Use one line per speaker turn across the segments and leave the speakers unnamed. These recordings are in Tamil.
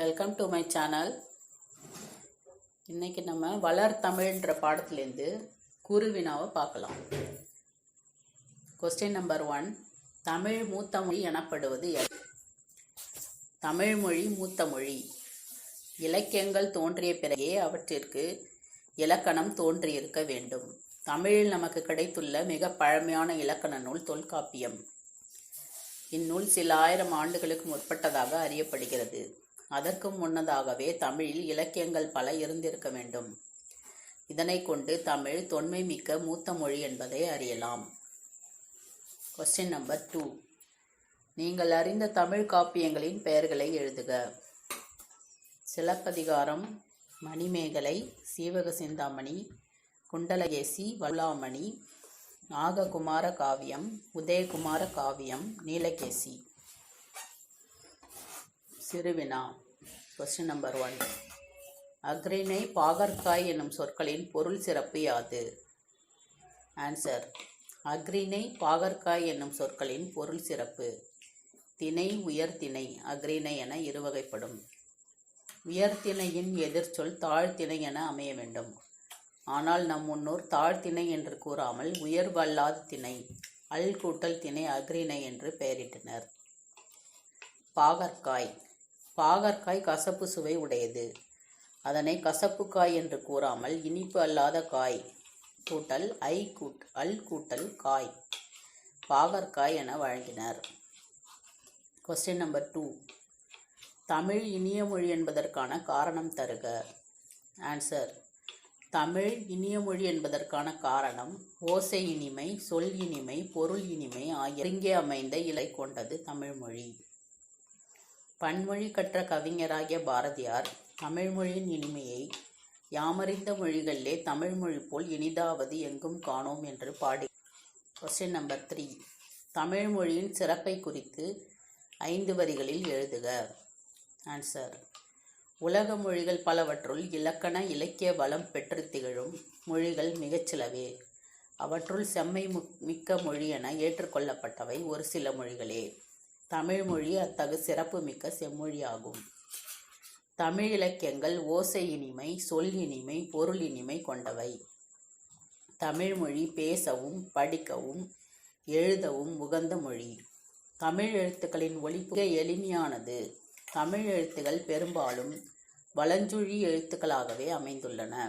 வெல்கம் டு மை சேனல் இன்னைக்கு நம்ம வளர் தமிழ்ன்ற பாடத்துலேருந்து குருவினாவை பார்க்கலாம் கொஸ்டின் நம்பர் ஒன் தமிழ் மூத்த மொழி எனப்படுவது தமிழ் மொழி மூத்த மொழி இலக்கியங்கள் தோன்றிய பிறகே அவற்றிற்கு இலக்கணம் தோன்றியிருக்க வேண்டும் தமிழில் நமக்கு கிடைத்துள்ள மிக பழமையான இலக்கண நூல் தொல்காப்பியம் இந்நூல் சில ஆயிரம் ஆண்டுகளுக்கு முற்பட்டதாக அறியப்படுகிறது அதற்கும் முன்னதாகவே தமிழில் இலக்கியங்கள் பல இருந்திருக்க வேண்டும் இதனை கொண்டு தமிழ் தொன்மை மிக்க மூத்த மொழி என்பதை அறியலாம் கொஸ்டின் நம்பர் டூ நீங்கள் அறிந்த தமிழ் காப்பியங்களின் பெயர்களை எழுதுக சிலப்பதிகாரம் மணிமேகலை சீவக சிந்தாமணி குண்டலகேசி வல்லாமணி நாககுமார காவியம் உதயகுமார காவியம் நீலகேசி சிறுவினா கொஸ்டின் நம்பர் ஒன் அக்ரிணை பாகற்காய் என்னும் சொற்களின் பொருள் சிறப்பு யாது ஆன்சர் அக்ரிணை பாகற்காய் என்னும் சொற்களின் பொருள் சிறப்பு திணை உயர்திணை அக்ரிணை என இருவகைப்படும் உயர்திணையின் எதிர்ச்சொல் தாழ்த்திணை என அமைய வேண்டும் ஆனால் நம் முன்னோர் தாழ்த்திணை என்று கூறாமல் உயர்வல்லாத திணை அல் கூட்டல் திணை அக்ரிணை என்று பெயரிட்டனர் பாகற்காய் பாகற்காய் கசப்பு சுவை உடையது அதனை கசப்பு காய் என்று கூறாமல் இனிப்பு அல்லாத காய் கூட்டல் ஐ கூட் அல் கூட்டல் காய் பாகற்காய் என வழங்கினர் கொஸ்டின் நம்பர் டூ தமிழ் இனிய மொழி என்பதற்கான காரணம் தருக ஆன்சர் தமிழ் இனிய மொழி என்பதற்கான காரணம் ஓசை இனிமை சொல் இனிமை பொருள் இனிமை ஆகிய இங்கே அமைந்த இலை கொண்டது தமிழ்மொழி பன்மொழி கற்ற கவிஞராகிய பாரதியார் தமிழ்மொழியின் இனிமையை யாமறிந்த மொழிகளிலே தமிழ்மொழி போல் இனிதாவது எங்கும் காணோம் என்று பாடி கொஸ்டின் நம்பர் த்ரீ தமிழ்மொழியின் சிறப்பை குறித்து ஐந்து வரிகளில் எழுதுக ஆன்சர் உலக மொழிகள் பலவற்றுள் இலக்கண இலக்கிய வளம் பெற்று திகழும் மொழிகள் மிகச்சிலவே அவற்றுள் செம்மை மிக்க மொழி என ஏற்றுக்கொள்ளப்பட்டவை ஒரு சில மொழிகளே தமிழ்மொழி அத்தகு சிறப்புமிக்க செம்மொழியாகும் தமிழ் இலக்கியங்கள் ஓசை இனிமை சொல் இனிமை பொருள் இனிமை கொண்டவை தமிழ்மொழி பேசவும் படிக்கவும் எழுதவும் உகந்த மொழி தமிழ் எழுத்துக்களின் ஒழிப்பு எளிமையானது தமிழ் எழுத்துகள் பெரும்பாலும் வளஞ்சுழி எழுத்துக்களாகவே அமைந்துள்ளன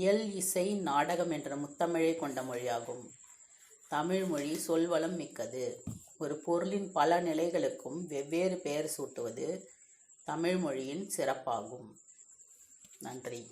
இயல் இசை நாடகம் என்ற முத்தமிழை கொண்ட மொழியாகும் தமிழ்மொழி சொல்வளம் மிக்கது ஒரு பொருளின் பல நிலைகளுக்கும் வெவ்வேறு பெயர் சூட்டுவது தமிழ்மொழியின் சிறப்பாகும் நன்றி